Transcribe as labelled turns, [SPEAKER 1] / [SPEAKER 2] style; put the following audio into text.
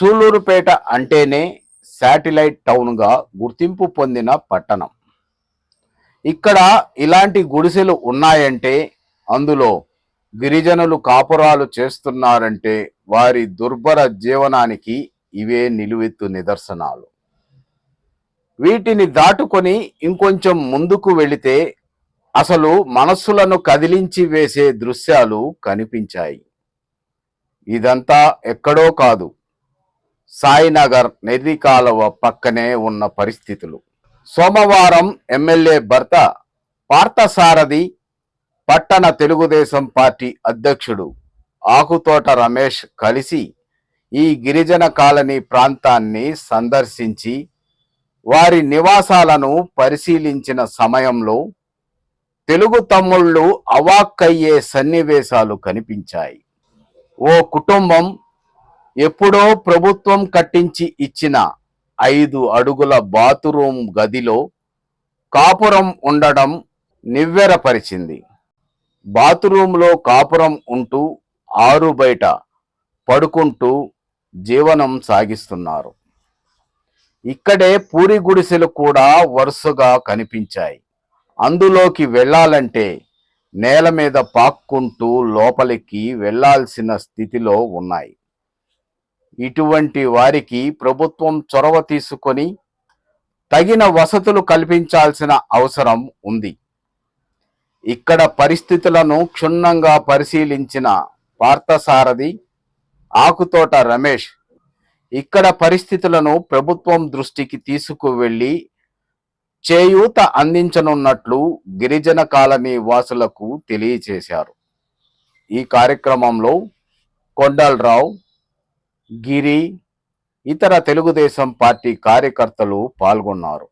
[SPEAKER 1] సూలూరుపేట అంటేనే శాటిలైట్ టౌన్గా గుర్తింపు పొందిన పట్టణం. ఇక్కడ ఇలాంటి గుడిసెలు ఉన్నాయంటే అందులో గిరిజనులు కాపురాలు చేస్తున్నారంటే వారి దుర్భర జీవనానికి ఇవే నిలువెత్తు నిదర్శనాలు. వీటిని దాటుకొని ఇంకొంచెం ముందుకు వెళితే అసలు మనస్సులను కదిలించి వేసే దృశ్యాలు కనిపించాయి. ఇదంతా ఎక్కడో కాదు. సాయినగర్ నది కాలువ పక్కనే ఉన్న పరిస్థితులు. సోమవారం ఎమ్మెల్యే భర్త పార్థసారథి పట్టణ తెలుగుదేశం పార్టీ అధ్యక్షుడు ఆకుతోట రమేష్ కలిసి ఈ గిరిజన కాలనీ ప్రాంతాన్ని సందర్శించి వారి నివాసాలను పరిశీలించిన సమయంలో తెలుగు తమ్ముళ్ళు అవాక్కయ్యే సన్నివేశాలు కనిపించాయి. ఓ కుటుంబం ఎప్పుడో ప్రభుత్వం కట్టించి ఇచ్చిన ఐదు అడుగుల బాతురూమ్ గదిలో కాపురం ఉండడం నివ్వెరపరిచింది. బాతురూంలో కాపురం ఉంటూ ఆరు బయట పడుకుంటూ జీవనం సాగిస్తున్నారు. ఇక్కడే పూరి గుడిసెలు కూడా వరుసగా కనిపించాయి. అందులోకి వెళ్ళాలంటే నేల మీద పాక్కుంటూ లోపలికి వెళ్ళాల్సిన స్థితిలో ఉన్నాయి. ఇటువంటి వారికి ప్రభుత్వం చొరవ తీసుకొని తగిన వసతులు కల్పించాల్సిన అవసరం ఉంది. ఇక్కడ పరిస్థితులను క్షుణ్ణంగా పరిశీలించిన పార్థసారథి ఆకుతోట రమేష్ ఇక్కడ పరిస్థితులను ప్రభుత్వం దృష్టికి తీసుకువెళ్ళి చేయూత అందించనున్నట్లు గిరిజన కాలనీ వాసులకు తెలియచేశారు ఈ కార్యక్రమంలో కొండలరావు గిరి ఇతర తెలుగుదేశం పార్టీ కార్యకర్తలు పాల్గొన్నారు.